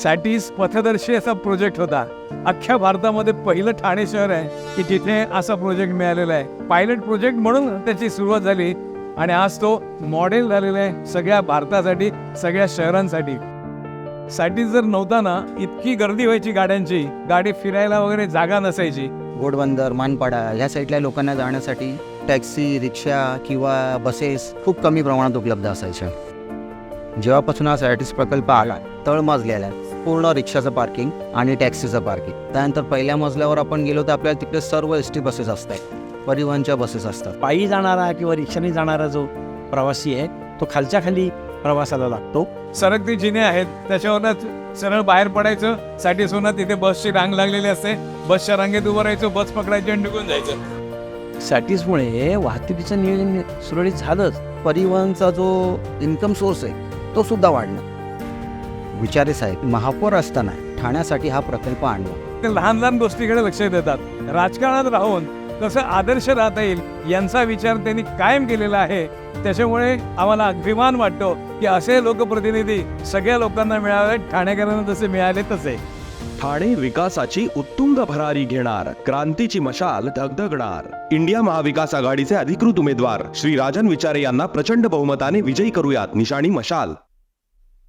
सॅटीस पथदर्शी असा प्रोजेक्ट होता. अख्ख्या भारतामध्ये पहिलं ठाणे शहर आहे की जिथे असा प्रोजेक्ट मिळालेला आहे. पायलट प्रोजेक्ट म्हणून त्याची सुरुवात झाली आणि आज तो मॉडेल झालेला आहे सगळ्या भारतासाठी सगळ्या शहरांसाठी. साठी जर नव्हता ना इतकी गर्दी व्हायची गाड्यांची गाडी फिरायला वगैरे जागा नसायची. घोडबंदर मानपाडा ह्या साईडल्या लोकांना जाण्यासाठी टॅक्सी रिक्षा किंवा बसेस खूप कमी प्रमाणात उपलब्ध असायच्या. जेव्हापासून हा सॅटिस प्रकल्प आला तळमजलेला आहे पूर्ण रिक्षाचं पार्किंग आणि टॅक्सीचं पार्किंग. त्यानंतर पहिल्या मजल्यावर आपण गेलो तर आपल्याला तिकडे सर्व एस टी बसेस असतात. परिवहनच्या बसेस असतात. पायी जाणारा किंवा रिक्षाने जाणारा जो प्रवासी आहे तो खालच्या खाली प्रवासाला लागतो. सरकती जिने आहेत. त्याच्यावरच सरळ बाहेर पडायचं साठी सोना तिथे बसची रांग लागलेली असते. बसच्या रांगेत उभं राहायचं बस पकडायची आणि निघून जायचं. सॅटिसमुळे वाहतुकीचं नियोजन सुरळीत झालंच. परिवहनचा जो इन्कम सोर्स आहे तो सुद्धा वाढला. विचारे साहेब महापौर असताना ठाण्यासाठी हा प्रकल्प आणला. ते लहान लहान गोष्टीकडे लक्ष देतात. राजकारणात राहून कसं आदर्श राहता येईल यांचा विचार त्यांनी कायम केलेला आहे. त्याच्यामुळे आम्हाला अभिमान वाटतो की असे लोकप्रतिनिधी सगळ्या लोकांना मिळावे ठाणेकरांना जसे मिळाले तसे. ठाणे विकासाची उत्तुंग भरारी घेणार क्रांतीची मशाल धगधगणार इंडिया महाविकास आघाडीचे अधिकृत उमेदवार श्री राजन विचारे यांना प्रचंड बहुमताने विजयी करूयात निशाणी मशाल.